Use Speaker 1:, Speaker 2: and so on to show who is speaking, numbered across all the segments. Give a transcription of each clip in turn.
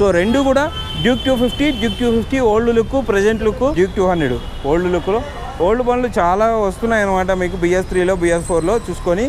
Speaker 1: So రెండు కూడా Duke two fifty Duke two fifty old look present look Duke two hundred old లుక్లో old బండ్లు చాలా వస్తున్నాయి అనమాట మీకు బిఎస్ త్రీలో బిఎస్ ఫోర్లో చూసుకొని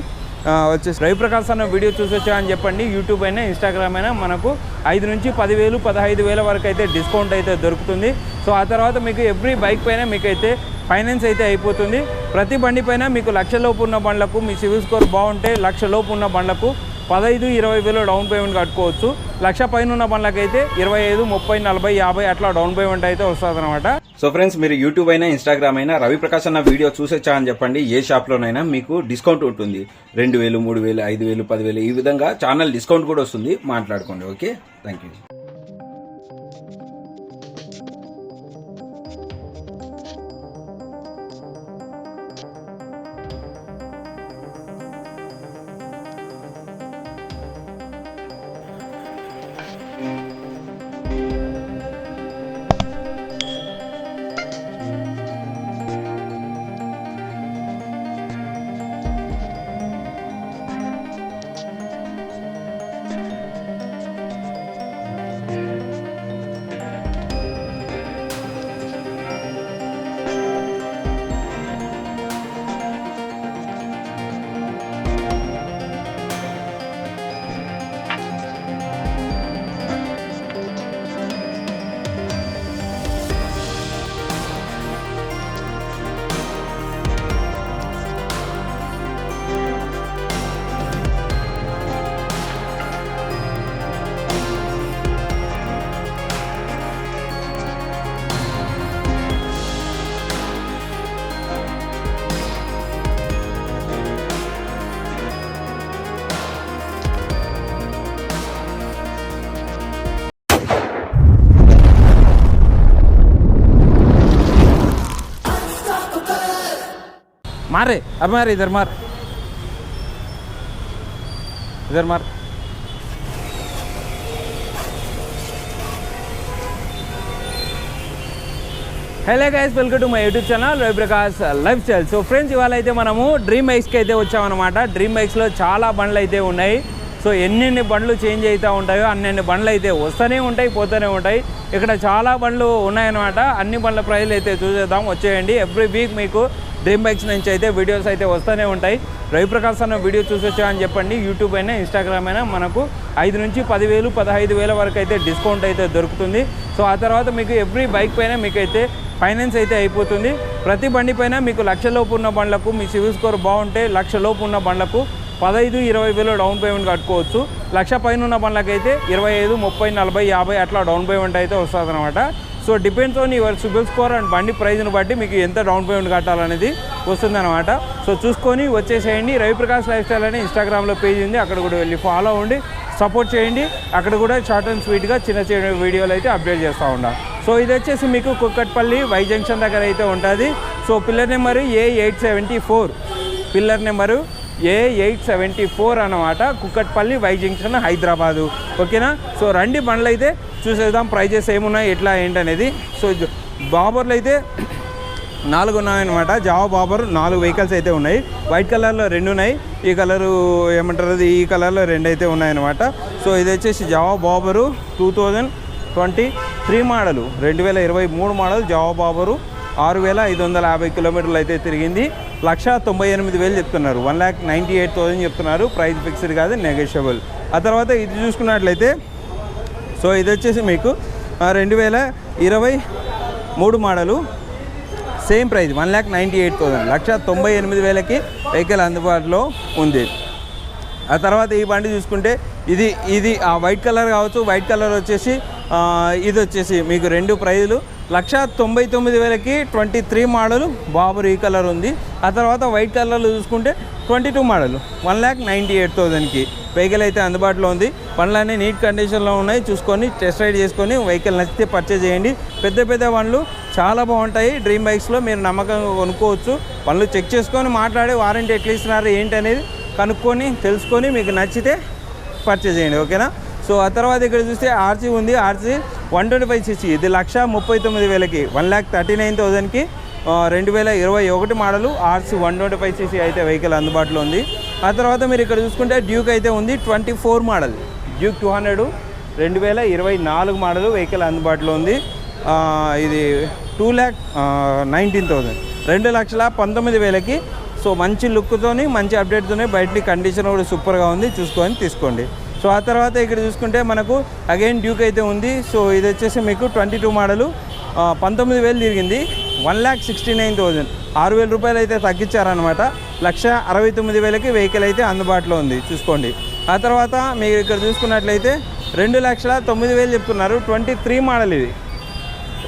Speaker 1: వచ్చేసి. రవిప్రకాశ్ అన్న వీడియో చూసొచ్చా అని చెప్పండి. యూట్యూబ్ అయినా ఇన్స్టాగ్రామ్ అయినా మనకు ఐదు నుంచి పదివేలు పదహైదు వేల వరకు అయితే డిస్కౌంట్ అయితే దొరుకుతుంది. సో ఆ తర్వాత మీకు ఎవ్రీ బైక్ పైన మీకు అయితే ఫైనాన్స్ అయితే అయిపోతుంది. ప్రతి బండి పైన మీకు లక్షలోపు ఉన్న బండ్లకు మీ సివిల్ స్కోర్ బాగుంటే లక్షలోపు ఉన్న బండ్లకు పదహైదు ఇరవై వేలు డౌన్ పేమెంట్ కట్టుకోవచ్చు. లక్ష పైన ఉన్న పనులకైతే ఇరవై ఐదు ముప్పై నలభై యాభై అట్లా డౌన్ పేమెంట్ అయితే వస్తుంది అనమాట సో ఫ్రెండ్స్ మీరు యూట్యూబ్ అయినా ఇన్స్టాగ్రామ్ అయినా రవి ప్రకాశ్ అన్న వీడియో చూసొచ్చా అని చెప్పండి. ఏ షాప్లోనైనా మీకు డిస్కౌంట్ ఉంటుంది. రెండు వేలు మూడు వేలు ఐదు వేలు పదివేలు ఈ విధంగా ఛానల్ డిస్కౌంట్ కూడా వస్తుంది. మాట్లాడుకోండి ఓకే థ్యాంక్ యూ मारे अब मार इधर मार इधर मार hello guys welcome to my YouTube channel Ravi Prakash lifestyle so friends ఇవాళ అయితే మనము డ్రీమ్ బైక్స్కి అయితే వచ్చామన్నమాట డ్రీమ్ బైక్స్లో చాలా బండ్లు అయితే ఉన్నాయి సో ఎన్నెన్ని బండ్లు చేంజ్ అవుతూ ఉంటాయో అన్నెన్ని బండ్లు అయితే వస్తూనే ఉంటాయి పోతూనే ఉంటాయి. ఇక్కడ చాలా బండ్లు ఉన్నాయన్నమాట. అన్ని బండ్ల ప్రైజ్లు అయితే చూసేద్దాం వచ్చేయండి. ఎవ్రీ వీక్ మీకు డ్రీమ్ బైక్స్ నుంచి అయితే వీడియోస్ అయితే వస్తూనే ఉంటాయి. రవిప్రకాశ్ అన్న వీడియో చూసొచ్చా అని చెప్పండి. యూట్యూబ్ అయినా ఇన్స్టాగ్రామ్ అయినా మనకు ఐదు నుంచి పదివేలు పదహైదు వేల వరకు అయితే డిస్కౌంట్ అయితే దొరుకుతుంది. సో ఆ తర్వాత మీకు ఎవ్రీ బైక్ పైన మీకైతే ఫైనాన్స్ అయితే అయిపోతుంది. ప్రతి బండి పైన మీకు లక్షలోపు ఉన్న బండ్లకు మీ సివిల్ స్కోర్ బాగుంటే లక్షలోపు ఉన్న బండ్లకు పదహైదు ఇరవై వేలు డౌన్ పేమెంట్ కట్టుకోవచ్చు. లక్ష పైన ఉన్న పనులకైతే ఇరవై ఐదు ముప్పై నలభై యాభై అట్లా డౌన్ పేమెంట్ అయితే వస్తుంది అనమాట so depends on your CIBIL score and బండి ప్రైజ్ని బట్టి మీకు ఎంత డౌన్ పేమెంట్ కట్టాలనేది వస్తుందన్నమాట. సో చూసుకొని వచ్చేసేయండి. రవిప్రకాష్ లైఫ్ స్టైల్ అని ఇన్స్టాగ్రామ్లో పేజ్ ఉంది. అక్కడ కూడా వెళ్ళి ఫాలో ఉండి సపోర్ట్ చేయండి. అక్కడ కూడా షార్ట్ అండ్ స్వీట్గా చిన్న చిన్న వీడియోలు అయితే అప్డేట్ చేస్తూ ఉంటాం సో ఇది వచ్చేసి మీకు కుక్కట్పల్లి వై జంక్షన్ దగ్గర అయితే ఉంటుంది. So pillar number A eight seventy four pillar number A eight seventy four అనమాట కుక్కట్పల్లి వై జంక్షన్ హైదరాబాదు. ఓకేనా? సో రండి బండ్లు అయితే చూసేద్దాం ప్రైజెస్ ఏమున్నాయి ఎట్లా ఏంటనేది. సో జ- బాబర్లు అయితే నాలుగు ఉన్నాయన్నమాట. జావా బాబర్ నాలుగు వెహికల్స్ అయితే ఉన్నాయి. వైట్ కలర్లో రెండు ఉన్నాయి. ఈ కలరు ఏమంటారు అది? ఈ కలర్లో రెండు అయితే ఉన్నాయన్నమాట. సో ఇది వచ్చేసి Jawa bobber two thousand twenty. Three model రెండు వేల ఇరవై మూడు మోడల్ జావా బాబరు ఆరు వేల ఐదు వందల యాభై కిలోమీటర్లు అయితే తిరిగింది. లక్ష తొంభై ఎనిమిది వేలు చెప్తున్నారు. One lakh ninety eight thousand చెప్తున్నారు. ప్రైస్ ఫిక్స్డ్ కాదు నెగోషియబుల్. ఆ తర్వాత ఇది చూసుకున్నట్లయితే సో ఇది వచ్చేసి మీకు రెండు వేల ఇరవై మూడు model. Same price one lakh ninety eight thousand. లక్ష తొంభై ఎనిమిది వేలకి వెహికల్ అందుబాటులో ఉంది. ఆ తర్వాత ఈ బండి చూసుకుంటే ఇది ఇది ఆ వైట్ కలర్ కావచ్చు. వైట్ కలర్ వచ్చేసి ఇది వచ్చేసి మీకు రెండు ప్రైజులు. లక్ష తొంభై తొమ్మిది వేలకి ట్వంటీ త్రీ మోడల్ బాబర్ ఈ కలర్ ఉంది. ఆ తర్వాత వైట్ కలర్లో చూసుకుంటే twenty two model. One lakh ninety eight థౌజండ్కి వెహికల్ అయితే అందుబాటులో ఉంది. పనులన్నీ నీట్ కండిషన్లో ఉన్నాయి. చూసుకొని టెస్ట్ రైడ్ చేసుకొని వెహికల్ నచ్చితే పర్చేజ్ చేయండి. పెద్ద పెద్ద పనులు చాలా బాగుంటాయి. డ్రీమ్ బైక్స్లో మీరు నమ్మకంగా కొనుక్కోవచ్చు. పనులు చెక్ చేసుకొని మాట్లాడి వారంటీ ఎట్లా ఇస్తున్నారు ఏంటి అనేది కనుక్కొని తెలుసుకొని మీకు నచ్చితే పర్చేజ్ చేయండి. ఓకేనా? సో ఆ తర్వాత ఇక్కడ చూస్తే ఆర్సీ ఉంది. RC one twenty five CC. ఇది లక్ష ముప్పై తొమ్మిది వేలకి వన్ ల్యాక్ థర్టీ నైన్ థౌజండ్కి రెండు వేల ఇరవై ఒకటి model RC one twenty five CC అయితే వెహికల్ అందుబాటులో ఉంది. ఆ తర్వాత మీరు ఇక్కడ చూసుకుంటే డ్యూక్ అయితే ఉంది twenty four model. Duke two hundred రెండు వేల ఇరవై నాలుగు మోడల్ వెహికల్ అందుబాటులో ఉంది. ఇది టూ ల్యాక్ నైన్టీన్ థౌజండ్ రెండు లక్షల పంతొమ్మిది వేలకి సో మంచి లుక్తోని మంచి అప్డేట్తోనే బయట కండిషన్ కూడా సూపర్గా ఉంది. చూసుకొని తీసుకోండి. సో ఆ తర్వాత ఇక్కడ చూసుకుంటే మనకు అగైన్ డ్యూక్ అయితే ఉంది. సో ఇది వచ్చేసి మీకు ట్వంటీ టూ మోడలు. పంతొమ్మిది వేలు తిరిగింది. One lakh sixty nine thousand. ఆరు వేల రూపాయలు అయితే తగ్గించారనమాట లక్ష అరవై తొమ్మిది వేలకి వెహికల్ అయితే అందుబాటులో ఉంది. చూసుకోండి. ఆ తర్వాత మీరు ఇక్కడ చూసుకున్నట్లయితే రెండు లక్షల తొమ్మిది వేలు చెప్తున్నారు. ట్వంటీ త్రీ మోడల్ ఇది.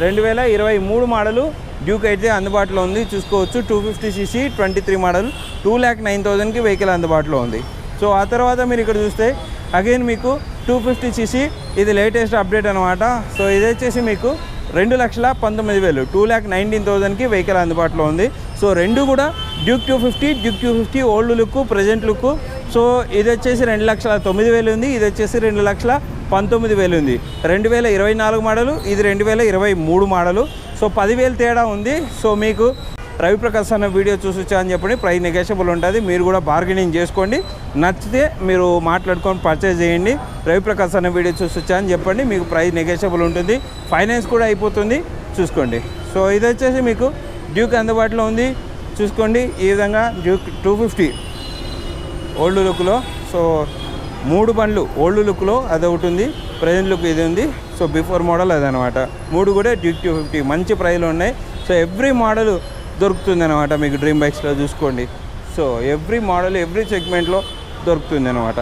Speaker 1: రెండు వేల ఇరవై మూడు మోడలు డ్యూక్ అయితే అందుబాటులో ఉంది. చూసుకోవచ్చు. Two fifty CC twenty three model. Two lakh nine థౌజండ్కి వెహికల్ అందుబాటులో ఉంది. సో ఆ తర్వాత మీరు ఇక్కడ చూస్తే అగైన్ మీకు టూ ఫిఫ్టీ సీసీ ఇది లేటెస్ట్ అప్డేట్ అనమాట సో ఇది వచ్చేసి మీకు రెండు లక్షల పంతొమ్మిది వేలు టూ ల్యాక్ నైన్టీన్ థౌజండ్కి వెహికల్ అందుబాటులో ఉంది. సో రెండు కూడా Duke two fifty Duke two fifty old look present look so ఇది వచ్చేసి రెండు లక్షల తొమ్మిది వేలు ఉంది ఇది వచ్చేసి రెండు లక్షల పంతొమ్మిది వేలు ఉంది. రెండు వేల ఇరవై నాలుగు మోడలు ఇది రెండు వేల ఇరవై మూడు మోడలు సో పదివేలు తేడా ఉంది. సో మీకు రవిప్రకాశ్ అన్న వీడియో చూసొచ్చా అని చెప్పండి ప్రైస్ నెగోషియబుల్ ఉంటుంది. మీరు కూడా బార్గెనింగ్ చేసుకోండి. నచ్చితే మీరు మాట్లాడుకొని పర్చేజ్ చేయండి. రవిప్రకాశ్ అన్న వీడియో చూసొచ్చా అని చెప్పండి. మీకు ప్రైస్ నెగోషియబుల్ ఉంటుంది. ఫైనాన్స్ కూడా అయిపోతుంది. చూసుకోండి. సో ఇది వచ్చేసి మీకు డ్యూక్ అందుబాటులో ఉంది. చూసుకోండి. ఈ విధంగా డ్యూక్ టూ ఫిఫ్టీ ఓల్డ్ లుక్లో సో మూడు బండ్లు ఓల్డ్ లుక్లో అది ఒకటి ఉంది. ప్రజెంట్ లుక్ ఇది ఉంది. సో బిఫోర్ మోడల్ అదనమాట. మూడు కూడా డ్యూక్ టూ ఫిఫ్టీ మంచి ప్రైస్లో ఉన్నాయి. సో ఎవ్రీ మోడల్ దొరుకుతుంది అనమాట మీకు డ్రీమ్ బైక్స్లో చూసుకోండి. సో ఎవ్రీ మోడల్ ఎవ్రీ సెగ్మెంట్లో దొరుకుతుంది అనమాట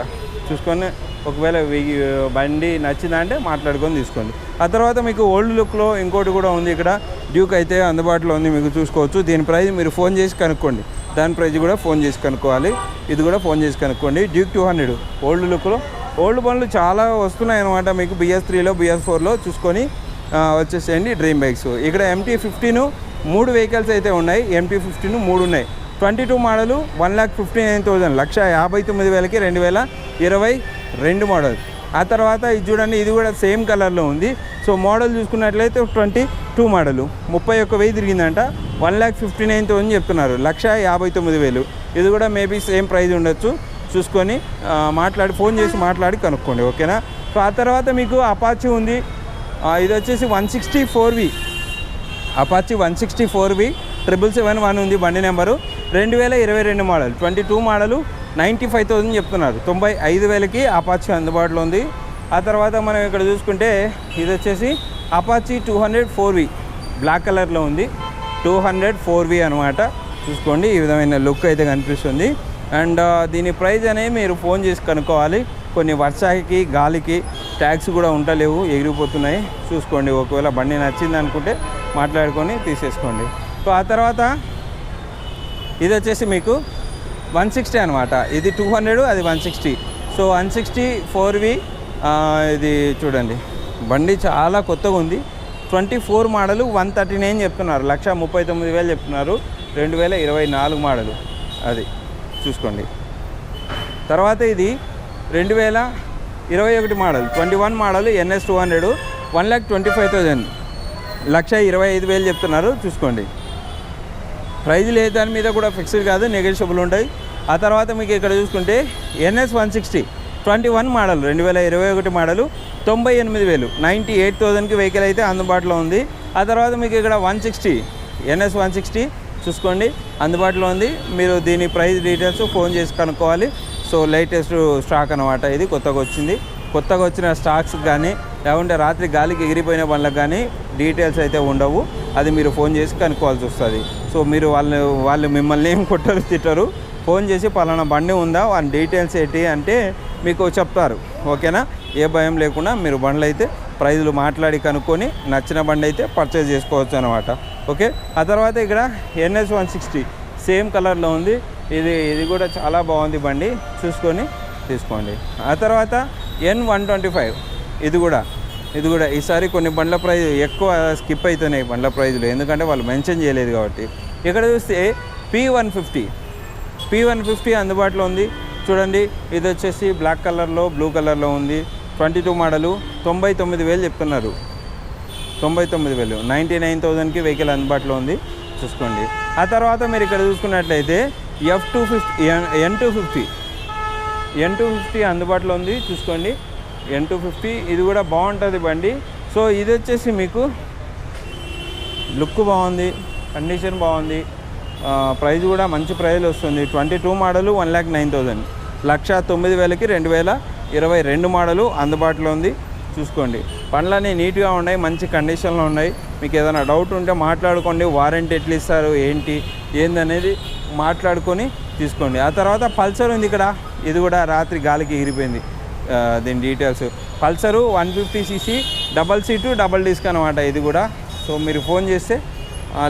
Speaker 1: చూసుకొని ఒకవేళ వెయ్యి బండి నచ్చిందంటే మాట్లాడుకొని తీసుకోండి. ఆ తర్వాత మీకు ఓల్డ్ లుక్లో ఇంకోటి కూడా ఉంది ఇక్కడ. డ్యూక్ అయితే అందుబాటులో ఉంది మీకు చూసుకోవచ్చు. దీని ప్రైస్ మీరు ఫోన్ చేసి కనుక్కోండి. దాని ప్రైస్ కూడా ఫోన్ చేసి కనుక్కోవాలి. ఇది కూడా ఫోన్ చేసి కనుక్కోండి. డ్యూక్ టూ హండ్రెడ్ ఓల్డ్ లుక్లో. ఓల్డ్ బండ్లు చాలా వస్తున్నాయి అనమాట మీకు బిఎస్ త్రీలో బిఎస్ ఫోర్లో చూసుకొని వచ్చేసేయండి డ్రీమ్ బైక్స్. ఇక్కడ ఎంటీ ఫిఫ్టీను మూడు వెహికల్స్ అయితే ఉన్నాయి. ఎంటీ ఫిఫ్టీన్ మూడు ఉన్నాయి. Twenty two model one lakh fifty nine thousand లక్ష యాభై తొమ్మిది వేలకి రెండు వేల ఇరవై రెండు మోడల్ ఆ తర్వాత ఇది చూడండి ఇది కూడా సేమ్ కలర్లో ఉంది. సో మోడల్ చూసుకున్నట్లయితే ట్వంటీ టూ మోడలు ముప్పై ఒక్క వెయ్యి తిరిగిందంట. One lakh fifty nine thousand చెప్తున్నారు. లక్ష యాభై తొమ్మిది వేలు. ఇది కూడా మేబీ సేమ్ ప్రైజ్ ఉండొచ్చు. చూసుకొని మాట్లాడి ఫోన్ చేసి మాట్లాడి కనుక్కోండి ఓకేనా? సో ఆ తర్వాత మీకు అపాచి ఉంది. ఇది వచ్చేసి one sixty four V Apache one sixty four V triple seven one ఉంది బండి నెంబరు. రెండు వేల ఇరవై రెండు model twenty two model ninety five thousand చెప్తున్నారు. తొంభై ఐదు వేలకి అపాచి అందుబాటులో ఉంది. ఆ తర్వాత మనం ఇక్కడ చూసుకుంటే ఇది వచ్చేసి Apache two hundred four V black కలర్లో ఉంది. టూ హండ్రెడ్ ఫోర్ వి అనమాట చూసుకోండి ఈ విధమైన లుక్ అయితే కనిపిస్తుంది. అండ్ uh, దీని ప్రైజ్ అనేది మీరు ఫోన్ చేసి కనుక్కోవాలి. కొన్ని వర్షాకి గాలికి ట్యాక్స్ కూడా ఉండలేవు ఎగిరిపోతున్నాయి. చూసుకోండి ఒకవేళ బండి నచ్చింది అనుకుంటే మాట్లాడుకొని తీసేసుకోండి. సో ఆ తర్వాత ఇది వచ్చేసి మీకు వన్ సిక్స్టీ అనమాట ఇది టూ హండ్రెడ్ అది one sixty. So one sixty four V ఇది చూడండి. బండి చాలా కొత్తగా ఉంది. Twenty four model one thirty nine చెప్తున్నారు. లక్ష ముప్పై తొమ్మిది వేలు చెప్తున్నారు. రెండు వేల ఇరవై నాలుగు మోడలు. అది చూసుకోండి. తర్వాత ఇది రెండు వేల ఇరవై ఒకటి model. Twenty one model NS two hundred one lakh twenty five thousand. లక్ష ఇరవై ఐదు వేలు చెప్తున్నారు. చూసుకోండి. ప్రైజులు ఏ దాని మీద కూడా ఫిక్స్డ్ కాదు నెగోషియబుల్ ఉంటాయి. ఆ తర్వాత మీకు ఇక్కడ చూసుకుంటే NS one sixty twenty one model రెండు వేల ఇరవై ఒకటి మోడలు తొంభై ఎనిమిది వేలు నైంటీ ఎయిట్ థౌజండ్కి వెహికల్ అయితే అందుబాటులో ఉంది. ఆ తర్వాత మీకు ఇక్కడ one sixty NS one sixty చూసుకోండి అందుబాటులో ఉంది. మీరు దీని ప్రైస్ డీటెయిల్స్ ఫోన్ చేసి కనుక్కోవాలి. సో లేటెస్ట్ స్టాక్ అనమాట ఇది కొత్తగా వచ్చింది. కొత్తగా వచ్చిన స్టాక్స్ కానీ లేకుంటే రాత్రి గాలికి ఎగిరిపోయిన బండ్లకు కానీ డీటెయిల్స్ అయితే ఉండవు. అది మీరు ఫోన్ చేసి కనుక్కోవాల్సి వస్తుంది. సో మీరు వాళ్ళు వాళ్ళు మిమ్మల్ని ఏం కొట్టరు తిట్టరు. ఫోన్ చేసి పలానా బండి ఉందా వాళ్ళ డీటెయిల్స్ ఏంటి అంటే మీకు చెప్తారు. ఓకేనా? ఏ భయం లేకుండా మీరు బండ్లు అయితే ప్రైజులు మాట్లాడి కనుక్కొని నచ్చిన బండి అయితే పర్చేజ్ చేసుకోవచ్చు అనమాట ఓకే? ఆ తర్వాత ఇక్కడ ఎన్ఎస్ వన్ సిక్స్టీ సేమ్ కలర్లో ఉంది. ఇది ఇది కూడా చాలా బాగుంది బండి. చూసుకొని తీసుకోండి. ఆ తర్వాత ఎన్ వన్ ట్వంటీ ఫైవ్ ఇది కూడా ఇది కూడా. ఈసారి కొన్ని బండ్ల ప్రైజ్ ఎక్కువ స్కిప్ అవుతున్నాయి బండ్ల ప్రైజులు. ఎందుకంటే వాళ్ళు మెన్షన్ చేయలేదు కాబట్టి. ఇక్కడ చూస్తే P one fifty P one fifty అందుబాటులో ఉంది. చూడండి ఇది వచ్చేసి బ్లాక్ కలర్లో బ్లూ కలర్లో ఉంది. ట్వంటీ టూ మోడలు తొంభై తొమ్మిది వేలు చెప్తున్నారు. తొంభై తొమ్మిది వేలు. నైంటీ నైన్ థౌజండ్కి వెహికల్ అందుబాటులో ఉంది. చూసుకోండి. ఆ తర్వాత మీరు ఇక్కడ చూసుకున్నట్లయితే F two fifty N two fifty N two fifty అందుబాటులో ఉంది చూసుకోండి. ఎన్ టూ ఫిఫ్టీ ఇది కూడా బాగుంటుంది బండి. సో ఇది వచ్చేసి మీకు లుక్ బాగుంది కండిషన్ బాగుంది. ప్రైజ్ కూడా మంచి ప్రైజ్లు వస్తుంది. Twenty two model one lakh nine thousand లక్ష తొమ్మిది వేలకి రెండు వేల ఇరవై రెండు మోడలు అందుబాటులో ఉంది. చూసుకోండి. పండ్లన్నీ నీట్గా ఉన్నాయి మంచి కండిషన్లో ఉన్నాయి. మీకు ఏదైనా డౌట్ ఉంటే మాట్లాడుకోండి. వారంటీ ఎట్లా ఇస్తారు ఏంటి ఏందనేది మాట్లాడుకొని తీసుకోండి. ఆ తర్వాత పల్సర్ ఉంది ఇక్కడ. ఇది కూడా రాత్రి గాలికి ఎగిరిపోయింది దీని details Pulsar one fifty CC double seat double disc అనమాట ఇది కూడా. సో మీరు ఫోన్ చేస్తే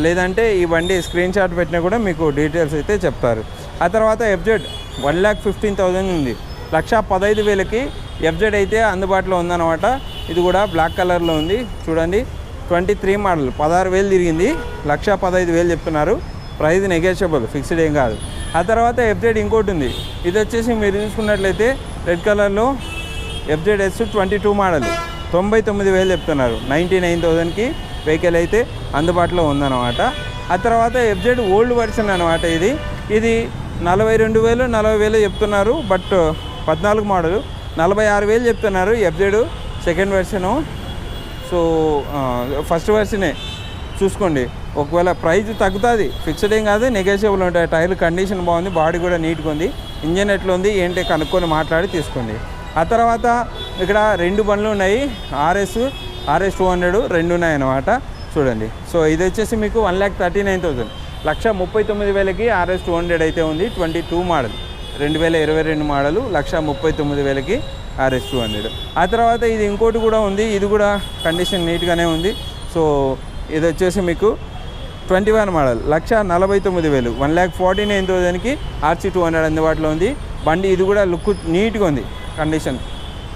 Speaker 1: లేదంటే ఈ బండి స్క్రీన్ షాట్ పెట్టినా కూడా మీకు డీటెయిల్స్ అయితే చెప్తారు. ఆ తర్వాత FZ one lakh fifteen thousand ఉంది. లక్ష పదహైదు వేలకి ఎఫ్జెడ్ అయితే అందుబాటులో ఉందన్నమాట. ఇది కూడా బ్లాక్ కలర్లో ఉంది. చూడండి ట్వంటీ త్రీ మోడల్ పదహారు వేలు తిరిగింది. లక్ష పదహైదు వేలు చెప్తున్నారు. ప్రైజ్ నెగోషియబుల్ ఫిక్స్డ్ ఏం కాదు. ఆ తర్వాత ఎఫ్జెడ్ ఇంకోటి ఉంది ఇది వచ్చేసి మీరు చూసుకున్నట్లయితే రెడ్ కలర్లో FZ S twenty two model తొంభై తొమ్మిది వేలు చెప్తున్నారు. నైంటీ నైన్ థౌజండ్కి వెహికల్ అయితే అందుబాటులో ఉందన్నమాట. ఆ తర్వాత ఎఫ్జెడ్ ఓల్డ్ వర్షన్ అనమాట ఇది. ఇది నలభై రెండు వేలు నలభై వేలు చెప్తున్నారు. బట్ పద్నాలుగు మోడల్ నలభై ఆరు వేలు చెప్తున్నారు FZ second version so first వెర్షనే చూసుకోండి. ఒకవేళ ప్రైజ్ తగ్గుతుంది ఫిక్స్డ్ ఏం కాదు నెగోషియబుల్ ఉంటాయి. టైర్ కండిషన్ బాగుంది బాడీ కూడా నీట్గా ఉంది. ఇంజన్ ఎట్లా ఉంది ఏంటి కనుక్కొని మాట్లాడి తీసుకోండి. ఆ తర్వాత ఇక్కడ రెండు బండ్లు ఉన్నాయి ఆర్ఎస్ ఆర్ఎస్ టూ హండ్రెడ్ రెండు ఉన్నాయి అన్నమాట. చూడండి. సో ఇది వచ్చేసి మీకు one lakh thirty nine thousand లక్ష ముప్పై తొమ్మిది వేలకి ఆర్ఎస్ టూ హండ్రెడ్ అయితే ఉంది ట్వంటీ టూ మోడల్ రెండు వేల ఇరవై రెండు మోడలు లక్ష ముప్పై తొమ్మిది వేలకి ఆర్ఎస్ టూ హండ్రెడ్ ఆ తర్వాత ఇది ఇంకోటి కూడా ఉంది ఇది కూడా కండిషన్ నీట్గానే ఉంది. సో ఇది వచ్చేసి మీకు ట్వంటీ వన్ మోడల్ లక్ష నలభై తొమ్మిది వేలు. వన్ ల్యాక్ ఫార్టీ నైన్ థౌజండ్కి ఆర్సీ టూ హండ్రెడ్ అందుబాటులో ఉంది. బండి ఇది కూడా లుక్ నీట్గా ఉంది కండిషన్.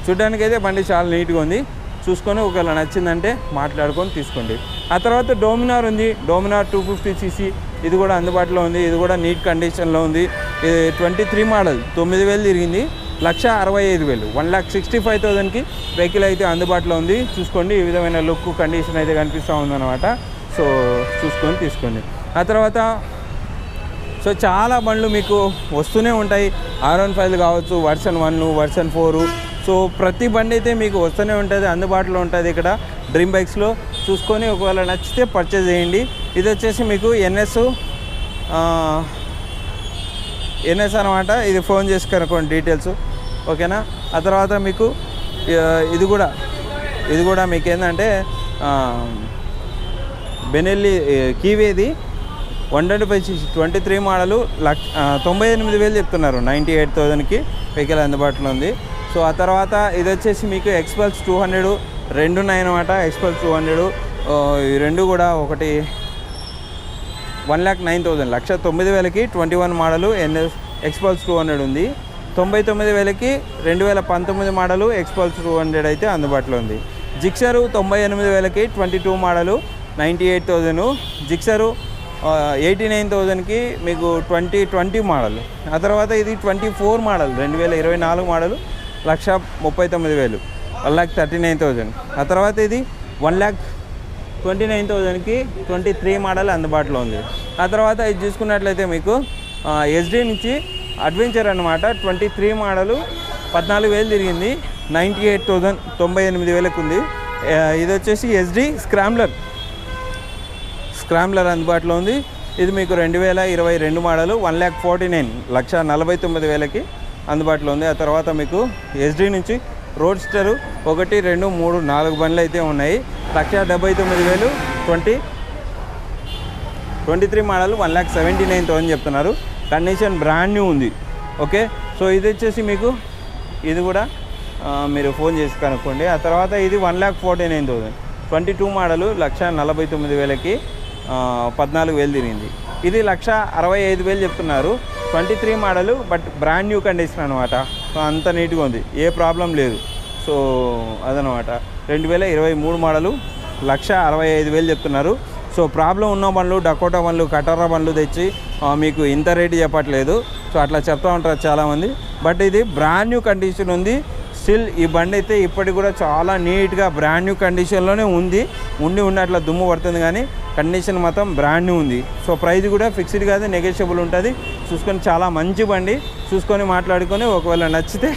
Speaker 1: చూడ్డానికి అయితే బండి చాలా నీట్గా ఉంది. చూసుకొని ఒకవేళ నచ్చిందంటే మాట్లాడుకొని తీసుకోండి. ఆ తర్వాత డోమినార్ ఉంది. Dominar two fifty CC. ఇది కూడా అందుబాటులో ఉంది. ఇది కూడా నీట్ కండిషన్లో ఉంది. ఇది ట్వంటీ త్రీ మోడల్ తొమ్మిది వేలు తిరిగింది. లక్ష అరవై ఐదు వేలు. వన్ ల్యాక్ సిక్స్టీ ఫైవ్ థౌజండ్కి వెహికల్ అయితే అందుబాటులో ఉంది. చూసుకోండి ఈ విధమైన లుక్ కండిషన్ అయితే కనిపిస్తూ ఉందన్నమాట. సో చూసుకొని తీసుకోండి. ఆ తర్వాత సో చాలా బండ్లు మీకు వస్తూనే ఉంటాయి. ఆర్ వన్ ఫైవ్ కావచ్చు version one version four so ప్రతి బండి అయితే మీకు వస్తూనే ఉంటుంది అందుబాటులో ఉంటుంది ఇక్కడ. డ్రీమ్ బైక్స్లో చూసుకొని ఒకవేళ నచ్చితే పర్చేజ్ చేయండి. ఇది వచ్చేసి మీకు ఎన్ఎస్ ఎన్ఎస్ అనమాట ఇది ఫోన్ చేసి కనుక్కోండి డీటెయిల్స్ ఓకేనా? ఆ తర్వాత మీకు ఇది కూడా ఇది కూడా మీకు ఏంటంటే Benelli కీవేది one twenty five six twenty three model లక్ష తొంభై ఎనిమిది వేలు చెప్తున్నారు. నైంటీ ఎయిట్ థౌజండ్కి వెహికల్ అందుబాటులో ఉంది. సో ఆ తర్వాత ఇది వచ్చేసి మీకు ఎక్స్పల్స్ టూ హండ్రెడ్ రెండు ఉన్నాయి అనమాట ఎక్స్పల్స్ టూ హండ్రెడ్ ఈ రెండు కూడా ఒకటి వన్ ల్యాక్ నైన్ థౌజండ్ లక్ష తొమ్మిది వేలకి twenty one model NS XPulse two hundred ఉంది. తొంభై తొమ్మిది వేలకి రెండు వేల పంతొమ్మిది మోడలు ఎక్స్పల్స్ టూ హండ్రెడ్ అయితే అందుబాటులో ఉంది. జిక్సరు తొంభై ఎనిమిది వేలకి twenty two model ninety eight thousand Gixxer eighty nine థౌజండ్కి మీకు ట్వంటీ ట్వంటీ మోడల్. ఆ తర్వాత ఇది ట్వంటీ ఫోర్ మోడల్ రెండు వేల ఇరవై నాలుగు మోడలు లక్ష ముప్పై తొమ్మిది వేలు one lakh thirty nine thousand. ఆ తర్వాత ఇది వన్ ల్యాక్ ట్వంటీ నైన్ థౌజండ్కి ట్వంటీ త్రీ మోడల్ అందుబాటులో ఉంది. ఆ తర్వాత ఇది చూసుకున్నట్లయితే మీకు ఎస్డి నుంచి అడ్వెంచర్ అనమాట ట్వంటీ త్రీ మోడలు పద్నాలుగు వేలు తిరిగింది నైంటీ ఎయిట్ థౌజండ్ తొంభై ఎనిమిది వేలకు ఉంది ఇది వచ్చేసి ఎస్డి స్క్రామ్లర్. స్క్రామ్లర్ అందుబాటులో ఉంది. ఇది మీకు రెండు వేల ఇరవై రెండు model one lakh forty nine లక్ష నలభై తొమ్మిది వేలకి అందుబాటులో ఉంది. ఆ తర్వాత మీకు ఎస్డీ నుంచి రోడ్స్టరు ఒకటి రెండు మూడు నాలుగు బండ్లు అయితే ఉన్నాయి. లక్ష డెబ్బై తొమ్మిది వేలు twenty twenty three model one lakh seventy nine thousand చెప్తున్నారు. కండిషన్ బ్రాండ్ న్యూ ఉంది. ఓకే? సో ఇది వచ్చేసి మీకు ఇది కూడా మీరు ఫోన్ చేసి కనుక్కోండి. ఆ తర్వాత ఇది one lakh forty nine thousand. Twenty two model లక్ష నలభై తొమ్మిది వేలకి పద్నాలుగు వేలు తిరిగింది. ఇది లక్ష అరవై ఐదు వేలు చెప్తున్నారు. Twenty three model but brand new condition అనమాట సో అంత నీట్గా ఉంది. ఏ ప్రాబ్లం లేదు. సో అదనమాట రెండు వేల ఇరవై మూడు మోడలు లక్ష అరవై ఐదు వేలు చెప్తున్నారు. సో ప్రాబ్లం ఉన్న బండ్లు డకోటా బండ్లు కటారా బండ్లు తెచ్చి మీకు ఇంత రేటు చెప్పట్లేదు. సో అట్లా చెప్తూ ఉంటారు చాలామంది. బట్ ఇది బ్రాండ్ న్యూ కండిషన్ ఉంది. స్టిల్ ఈ బండి అయితే ఇప్పటికి కూడా చాలా నీట్గా బ్రాండ్ న్యూ కండిషన్లోనే ఉంది. ఉండి ఉన్నట్ల దుమ్ము పడుతుంది కానీ కండిషన్ మాత్రం బ్రాండ్ న్యూ ఉంది. సో ప్రైజ్ కూడా ఫిక్స్డ్ కాదు నెగోషియబుల్ ఉంటుంది. చూసుకొని చాలా మంచి బండి. చూసుకొని మాట్లాడుకొని ఒకవేళ నచ్చితే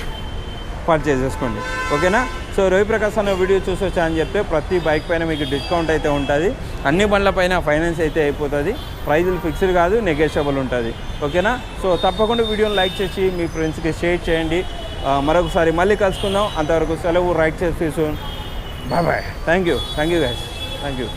Speaker 1: పర్చేజ్ చేసుకోండి. ఓకేనా? సో రవిప్రకాష్ అన్న వీడియో చూసొచ్చా అని చెప్తే ప్రతి బైక్ పైన మీకు డిస్కౌంట్ అయితే ఉంటుంది. అన్ని బండ్ల పైన ఫైనాన్స్ అయితే అయిపోతుంది. ప్రైజులు ఫిక్స్డ్ కాదు నెగోషియబుల్ ఉంటుంది. ఓకేనా? సో తప్పకుండా వీడియోని లైక్ చేసి మీ ఫ్రెండ్స్కి షేర్ చేయండి. మరొకసారి మళ్ళీ కలుసుకుందాం. అంతవరకు సెలవు రైట్ చేసి bye bye thank you thank you guys thank you